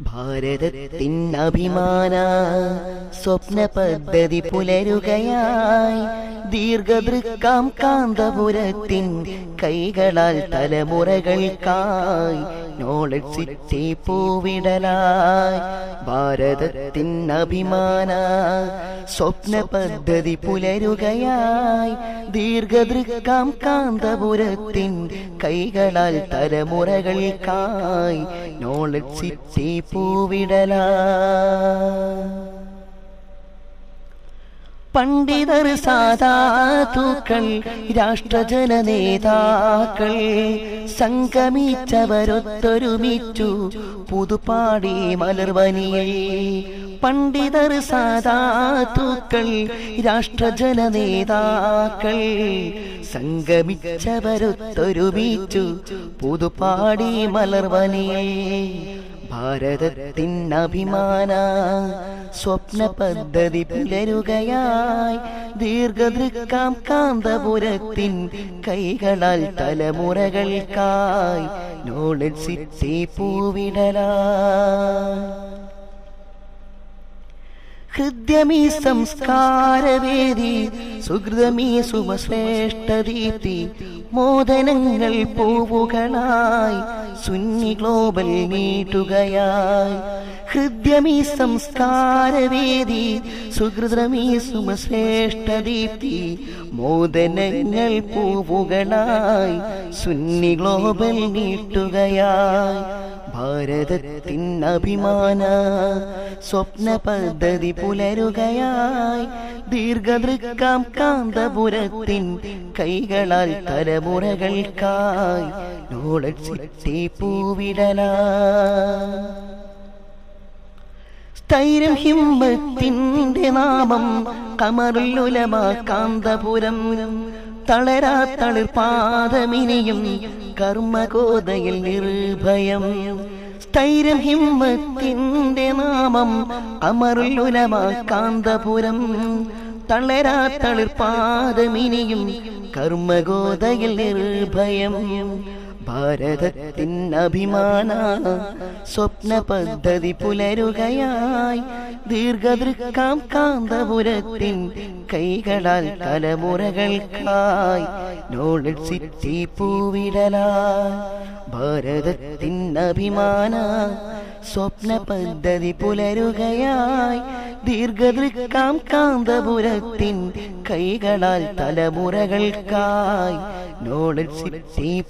ഭാരതത്തിൻ അഭിമാന സ്വപ്ന പദ്ധതി പുലരുകയായി. ദീർഘദൃക്കാം കാന്തപുരത്തിൻ കൈകളാൽ തലമുറകൾക്കായി നോളജ് സിറ്റി പൂവിടലായി. ഭാരതത്തിൻ അഭിമാന സ്വപ്ന പദ്ധതി പുലരുകയായി. ദീർഘദൃക്കാം കാന്തപുരത്തിൻ കൈകളാൽ തലമുറകൾക്കായി നോളജ് സിറ്റി പൂവിടലാ. പണ്ഡിതർ സാധാതുക്കൾ രാഷ്ട്രജന നേതാക്കൾ സംഗമിച്ചവരൊത്തൊരുമിച്ചു പുതുപ്പാടി മലർവനിയിൽ. പണ്ഡിതർ സാധാതുക്കൾ രാഷ്ട്രജന നേതാക്കൾ സംഗമിച്ചവരൊത്തൊരുമിച്ചു പുതുപ്പാടി മലർവനിയിൽ. ഭാരതത്തിൻ അഭിമാന സ്വപ്ന പദ്ധതി പുലരുകയായി. ദീർഘദൃക്കാം കാന്തപുരത്തിൻ കൈകളാൽ തലമുറകൾക്കായി. നോളജ് സിറ്റി പൂവിടലാ. ഹൃദ്യമീ സംസ്കാരവേദി സുഹൃതമീ സുമശ്രേഷ്ഠദീപ്തി മോദനങ്ങൾ പൂവുകളായി സുന്നി ഗ്ലോബൽ നീട്ടുകയായി. ഹൃദ്യമീ സംസ്കാരവേദി സുഹൃതമീ സുമശ്രേഷ്ഠദീപ്തി മോദനങ്ങൾ പൂവുകളായി സുന്നി ഗ്ലോബൽ നീട്ടുകയായി. ഭാരതത്തിൻ അഭിമാന സ്വപ്ന പദ്ധതി പുലരുകയായി. ദീർഘദൃക്കാം കാന്തപുരത്തിൻ കൈകളാൽ തലമുറകൾക്കായി നോളജ് സിറ്റി പൂവിടലാ. സ്ഥൈര്യം ഹിമ്മത്തിന്റെ നാമം കമറുലുലമ കാന്തപുരം. തളരാ തളിർപാദമിനിയും കർമ്മകോതയിൽ നിർഭയം. സ്ഥൈര്യം ഹിമ്മത്തിന്റെ നാമം അമറുലുലമ കാന്തപുരം. തളരാ തളിർപാദമിനിയും കർമ്മഗോതയിൽ നിർഭയം. ഭാരതത്തിൻ അഭിമാന സ്വപ്ന പദ്ധതി പുലരുകയായി. ദീർഘദൃക്കാം കാന്തപുരത്തിൻ കൈകളാൽ തലമുറകൾക്കായി നോളജ് സിറ്റി പൂവിടലായി. ഭാരതത്തിൻ അഭിമാന സ്വപ്ന പദ്ധതി പുലരുകയായി. ദീർഘദൃക്കാം കാന്തപുരത്തിൻ കൈകളാൽ തലമുറകൾക്കായി നോളജ് സിറ്റി